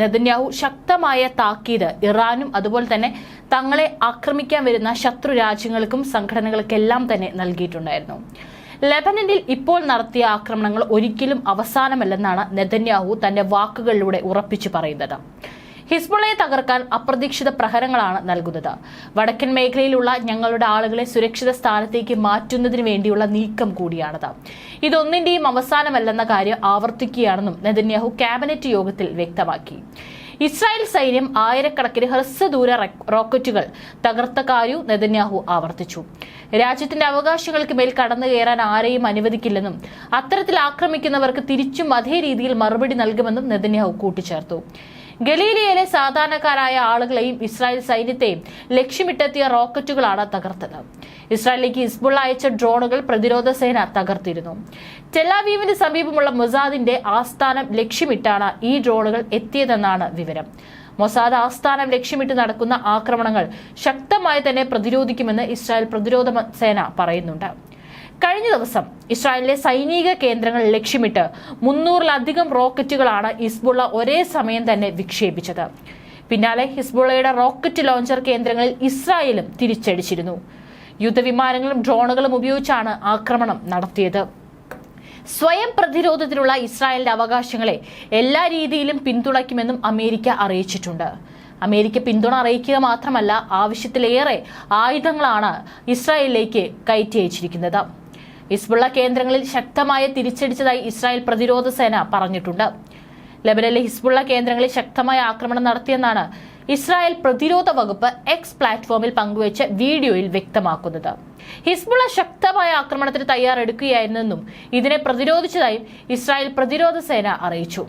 Netanyahu ശക്തമായ താക്കീത് ഇറാനും അതുപോലെ തന്നെ തങ്ങളെ ആക്രമിക്കാൻ വരുന്ന ശത്രു രാജ്യങ്ങൾക്കും സംഘടനകൾക്കെല്ലാം തന്നെ നൽകിയിട്ടുണ്ടായിരുന്നു. ലെബനനിൽ ഇപ്പോൾ നടത്തിയ ആക്രമണങ്ങൾ ഒരിക്കലും അവസാനമല്ലെന്നാണ് നെതന്യാഹു തന്റെ വാക്കുകളിലൂടെ ഉറപ്പിച്ചു പറയുന്നത്. ഹിസ്ബുള്ളയെ തകർക്കാൻ അപ്രതീക്ഷിത പ്രഹരങ്ങളാണ് നൽകുന്നത്. വടക്കൻ മേഖലയിലുള്ള ഞങ്ങളുടെ ആളുകളെ സുരക്ഷിത സ്ഥാനത്തേക്ക് മാറ്റുന്നതിന് വേണ്ടിയുള്ള നീക്കം കൂടിയാണത്. ഇതൊന്നിന്റെയും അവസാനമല്ലെന്ന കാര്യം ആവർത്തിക്കുകയാണെന്നും നെതന്യാഹു ക്യാബിനറ്റ് യോഗത്തിൽ വ്യക്തമാക്കി. ഇസ്രായേൽ സൈന്യം ആയിരക്കണക്കിന് ഹ്രസ്വദൂര റെക്- റോക്കറ്റുകൾ തകർത്ത കാര്യവും നെതന്യാഹു ആവർത്തിച്ചു. രാജ്യത്തിന്റെ അവകാശങ്ങൾക്ക് മേൽ കടന്നു കയറാൻ ആരെയും അനുവദിക്കില്ലെന്നും അത്തരത്തിൽ ആക്രമിക്കുന്നവർക്ക് തിരിച്ചും അതേ രീതിയിൽ മറുപടി നൽകുമെന്നും നെതന്യാഹു കൂട്ടിച്ചേർത്തു. ഗലീലിയയിലെ സാധാരണക്കാരായ ആളുകളെയും ഇസ്രായേൽ സൈന്യത്തെയും ലക്ഷ്യമിട്ടെത്തിയ റോക്കറ്റുകളാണ് തകർത്തത്. ഇസ്രായേലിലേക്ക് ഹിസ്ബുള്ള അയച്ച ഡ്രോണുകൾ പ്രതിരോധ സേന തകർത്തിരുന്നു. ടെലാവീവിന് സമീപമുള്ള മൊസാദിന്റെ ആസ്ഥാനം ലക്ഷ്യമിട്ടാണ് ഈ ഡ്രോണുകൾ എത്തിയതെന്നാണ് വിവരം. മൊസാദ് ആസ്ഥാനം ലക്ഷ്യമിട്ട് നടക്കുന്ന ആക്രമണങ്ങൾ ശക്തമായി തന്നെ പ്രതിരോധിക്കുമെന്ന് ഇസ്രായേൽ പ്രതിരോധ സേന പറയുന്നുണ്ട്. കഴിഞ്ഞ ദിവസം ഇസ്രായേലിലെ സൈനിക കേന്ദ്രങ്ങൾ ലക്ഷ്യമിട്ട് മുന്നൂറിലധികം റോക്കറ്റുകളാണ് ഹിസ്ബുള്ള ഒരേ സമയം തന്നെ വിക്ഷേപിച്ചത്. പിന്നാലെ ഹിസ്ബുള്ളയുടെ റോക്കറ്റ് ലോഞ്ചർ കേന്ദ്രങ്ങളിൽ ഇസ്രായേലും തിരിച്ചടിച്ചിരുന്നു. യുദ്ധവിമാനങ്ങളും ഡ്രോണുകളും ഉപയോഗിച്ചാണ് ആക്രമണം നടത്തിയത്. സ്വയം പ്രതിരോധത്തിലുള്ള ഇസ്രായേലിന്റെ അവകാശങ്ങളെ എല്ലാ രീതിയിലും പിന്തുണയ്ക്കുമെന്നും അമേരിക്ക അറിയിച്ചിട്ടുണ്ട്. അമേരിക്ക പിന്തുണ അറിയിക്കുക മാത്രമല്ല ആവശ്യത്തിലേറെ ആയുധങ്ങളാണ് ഇസ്രായേലിലേക്ക് കയറ്റി അയച്ചിരിക്കുന്നത് ഹിസ്ബുള്ള കേന്ദ്രങ്ങളിൽ ശക്തമായ തിരിച്ചടിച്ചതായി ഇസ്രായേൽ പ്രതിരോധ സേന പറഞ്ഞിട്ടുണ്ട്. ലബനനിലെ ഹിസ്ബുള്ള കേന്ദ്രങ്ങളിൽ ശക്തമായ ആക്രമണം നടത്തിയെന്നാണ് ഇസ്രായേൽ പ്രതിരോധ വകുപ്പ് എക്സ് പ്ലാറ്റ്ഫോമിൽ പങ്കുവച്ച വീഡിയോയിൽ വ്യക്തമാക്കുന്നത്. ഹിസ്ബുള്ള ശക്തമായ ആക്രമണത്തിന് തയ്യാറെടുക്കുകയായിരുന്നെന്നും ഇതിനെ പ്രതിരോധിച്ചതായും ഇസ്രായേൽ പ്രതിരോധ സേന അറിയിച്ചു.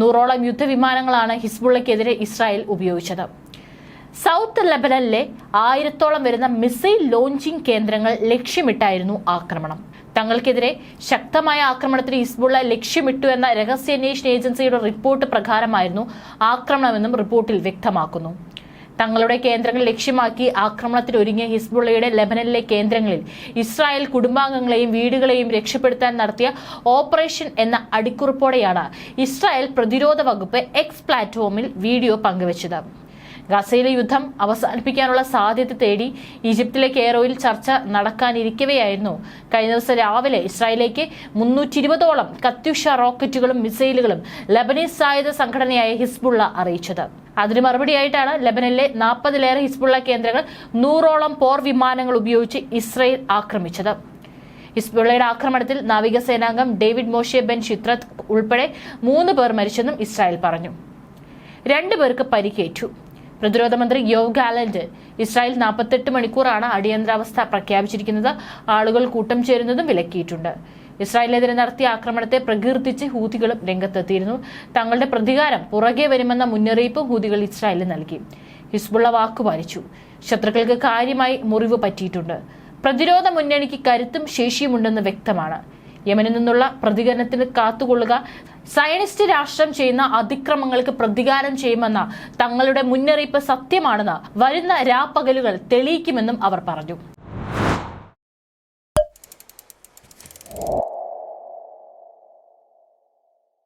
നൂറോളം യുദ്ധവിമാനങ്ങളാണ് ഹിസ്ബുള്ളയ്ക്കെതിരെ ഇസ്രായേൽ ഉപയോഗിച്ചത്. സൗത്ത് ലെബനനിലെ ആയിരത്തോളം വരുന്ന മിസൈൽ ലോഞ്ചിംഗ് കേന്ദ്രങ്ങൾ ലക്ഷ്യമിട്ടായിരുന്നു ആക്രമണം. തങ്ങൾക്കെതിരെ ശക്തമായ ആക്രമണത്തിന് ഹിസ്ബുള്ള ലക്ഷ്യമിട്ടു എന്ന രഹസ്യാന്വേഷണ ഏജൻസിയുടെ റിപ്പോർട്ട് പ്രകാരമായിരുന്നു ആക്രമണമെന്നും റിപ്പോർട്ടിൽ വ്യക്തമാക്കുന്നു. തങ്ങളുടെ കേന്ദ്രങ്ങൾ ലക്ഷ്യമാക്കി ആക്രമണത്തിൽ ഒരുങ്ങിയ ഹിസ്ബുള്ളയുടെ ലെബനനിലെ കേന്ദ്രങ്ങളിൽ ഇസ്രായേൽ കുടുംബാംഗങ്ങളെയും വീടുകളെയും രക്ഷപ്പെടുത്താൻ നടത്തിയ ഓപ്പറേഷൻ എന്ന അടിക്കുറിപ്പോടെയാണ് ഇസ്രായേൽ പ്രതിരോധ വകുപ്പ് എക്സ് പ്ലാറ്റ്ഫോമിൽ വീഡിയോ പങ്കുവച്ചത്. ഗസയിലെ യുദ്ധം അവസാനിപ്പിക്കാനുള്ള സാധ്യത തേടി ഈജിപ്തിലെ കെയറോയിൽ ചർച്ച നടക്കാനിരിക്കവെയായിരുന്നു. കഴിഞ്ഞ ദിവസം രാവിലെ ഇസ്രായേലിലേക്ക് മുന്നൂറ്റി ഇരുപതോളം കത്യുഷ റോക്കറ്റുകളും മിസൈലുകളും ലബനീസ് സായുധ സംഘടനയായ ഹിസ്ബുള്ള അറിയിച്ചത്. അതിന് മറുപടിയായിട്ടാണ് ലബനനിലെ നാൽപ്പതിലേറെ ഹിസ്ബുള്ള കേന്ദ്രങ്ങൾ നൂറോളം പോർ വിമാനങ്ങൾ ഉപയോഗിച്ച് ഇസ്രായേൽ ആക്രമിച്ചത്. ഹിസ്ബുള്ളയുടെ ആക്രമണത്തിൽ നാവികസേനാംഗം ഡേവിഡ് മോഷെ ബെൻ ചിത്രത് ഉൾപ്പെടെ മൂന്ന് പേർ മരിച്ചെന്നും ഇസ്രായേൽ പറഞ്ഞു. രണ്ടുപേർക്ക് പരിക്കേറ്റു. പ്രതിരോധ മന്ത്രി യോവ് ഗാലന്റ് ഇസ്രായേൽ നാൽപ്പത്തെട്ട് മണിക്കൂറാണ് അടിയന്തരാവസ്ഥ പ്രഖ്യാപിച്ചിരിക്കുന്നത്. ആളുകൾ കൂട്ടം ചേരുന്നതും വിലക്കിയിട്ടുണ്ട്. ഇസ്രായേലിനെതിരെ നടത്തിയ ആക്രമണത്തെ പ്രകീർത്തിച്ച് ഹൂതികളും രംഗത്തെത്തിയിരുന്നു. തങ്ങളുടെ പ്രതികാരം പുറകെ വരുമെന്ന മുന്നറിയിപ്പ് ഹൂതികൾ ഇസ്രായേലിന് നൽകി. ഹിസ്ബുള്ള വാക്കുപാലിച്ചു ശത്രുക്കൾക്ക് കാര്യമായി മുറിവ് പറ്റിയിട്ടുണ്ട്. പ്രതിരോധ മുന്നണിക്ക് കരുത്തും ശേഷിയുമുണ്ടെന്ന് വ്യക്തമാണ്. യമനിൽ നിന്നുള്ള പ്രതികരണത്തിന് കാത്തുകൊള്ളുക. സയനിസ്റ്റ് രാഷ്ട്രം ചെയ്യുന്ന അതിക്രമങ്ങൾക്ക് പ്രതികാരം ചെയ്യുമെന്ന തങ്ങളുടെ മുന്നറിയിപ്പ് സത്യമാണെന്ന് വരുന്ന രാപ്പകലുകൾ തെളിയിക്കുമെന്നും അവർ പറഞ്ഞു.